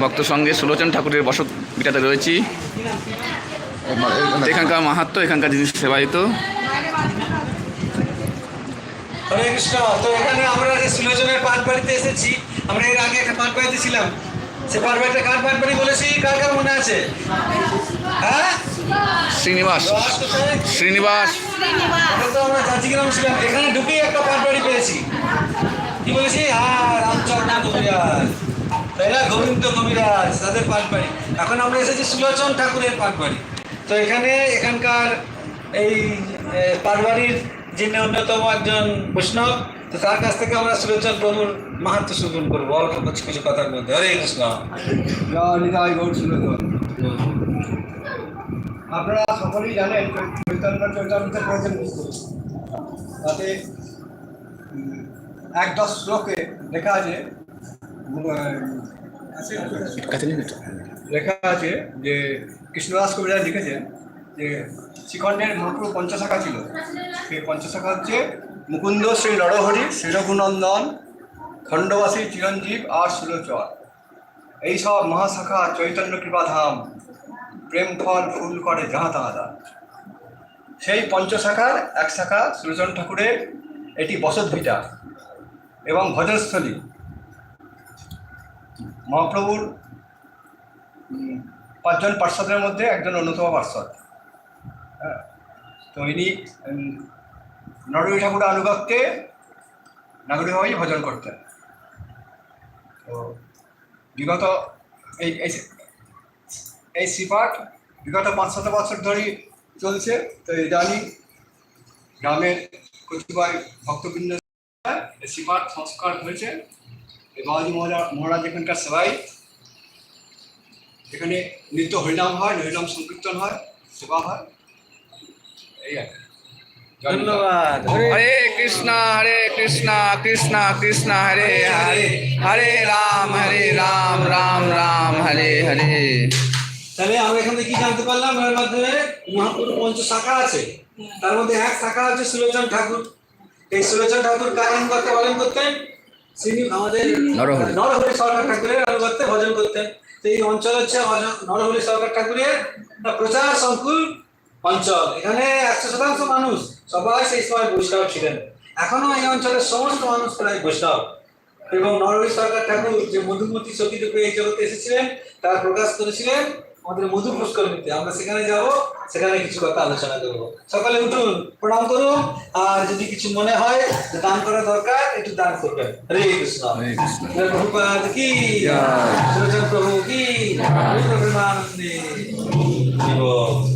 ভক্ত সঙ্গে সুলোচন ঠাকুরের বসত বিটাতে রয়েছি। এখানকার মাহাত্ম এখানকার জিনিস সেবায়িত। হরে কৃষ্ণ তো এখানে আমরা যে সুলোচনের পাট বাড়িতে এসেছি আমরা এর আগে একটা পাট বাড়িতে ছিলাম। সে পাট বাড়িতে কার পাট বাড়ি বলেছি? কার কার মনে আছে? হ্যাঁ? শ্রীনিবাস। শ্রীনিবাস তো আমরা জাজিগ্রাম ছিলাম এখানে ঢুকেই একটা পাট বাড়ি পেয়েছি। কি বলেছি? হ্যাঁ রামচন্দ্র তাই না? গোবিন্দ কবিরাজ তাদের পাট বাড়ি এখন আমরা এসেছি সুলোচন ঠাকুরের পাট বাড়ি তো এখানে এখানকার এই এ, যিনি অন্যতম একজন বৈষ্ণব তো তার কাছ থেকে আমরা সুলোচন প্রভুর মাহাত্ম শ্রবণ করব। অল্প কিছু কিছু কথার মধ্যে। হরে কৃষ্ণ। আপনারা সকলেই জানেন চৈতন্য চৈতন্য পুস্তক তাতে এক শ্লোকে লেখা আছে লেখা আছে যে কৃষ্ণদাস কবিরাজ লিখেছেন যে শ্রীখণ্ডের মহাপুর পঞ্চশাখা ছিল। সেই পঞ্চশাখা হচ্ছে মুকুন্দ শ্রী নরহরি, শ্রীরঘুনন্দন, খণ্ডবাসী, চিরঞ্জীব আর সুলোচন। এই সব মহাশাখা চৈতন্য কৃপাধাম, প্রেম ফল ফুল করে যাহা তাহা দান। সেই পঞ্চশাখার এক শাখা সুলোচন ঠাকুরের এটি বসত ভিটা এবং ভজনস্থলী। মহাপ্রভুর পাঁচজন পার্ষদের মধ্যে একজন অন্যতম পার্ষদ হ্যাঁ? তো ইনি উম, নরহরি ঠাকুরের আনুগত্যে নাগরিকভাবেই ভজন করতেন। তো বিগত এই এই- শ্রীপাঠ বিগত পাঁচ পাঁচশত বছর ধরেই চলছে। তো ইদানি গ্রামের কতিপয় ভক্তবৃন্দ শ্রীপাঠ সংস্কার হয়েছে। এই বাবাজি মহারাজ মহারাজ এখানকার সেবাই। এখানে নিত্য হরিনাম হয় হরিনাম সংকীর্তন হয় সেবা হয়। এই আর। ধন্যবাদ। হরে কৃষ্ণ হরে কৃষ্ণ কৃষ্ণ কৃষ্ণ হরে হরে হরে। রাম হরে রাম রাম রাম হরে হরে। তাহলে আমরা এখান থেকে কি জানতে পারলাম? এর মাধ্যমে মহাপুরুষ পঞ্চ শাখা আছে। তার মধ্যে এক শাখা হচ্ছে সুলোচন ঠাকুর। এই সুলোচন ঠাকুর কার করতে? ভজন করতেন তিনি আমাদের নরহরি। নরহরি সরকার ঠাকুরের অনুগত্যে ভজন করতেন তো এই অঞ্চল হচ্ছে নরহরি সরকার ঠাকুরের প্রচার সংকুল অঞ্চল। এখানে একশো শতাংশ মানুষ সবাই সেই সময় বৈষ্ণব ছিলেন। এখনও এই অঞ্চলের সমস্ত মানুষ প্রায় বৈষ্ণব। এবং নরহরি সরকার ঠাকুর যে মধুমতি সতী রূপে এই জগতে এসেছিলেন তার প্রকাশ করেছিলেন আমাদের মধু পুষ্করণীতে আমরা সেখানে যাব সেখানে কিছু কথা আলোচনা করব। সকালে উঠুন প্রণাম করুন আর যদি কিছু মনে হয় যে দান করা দরকার একটু দান করবেন। হরে কৃষ্ণ। প্রভুপাদ কি? প্রভু কি? প্রভু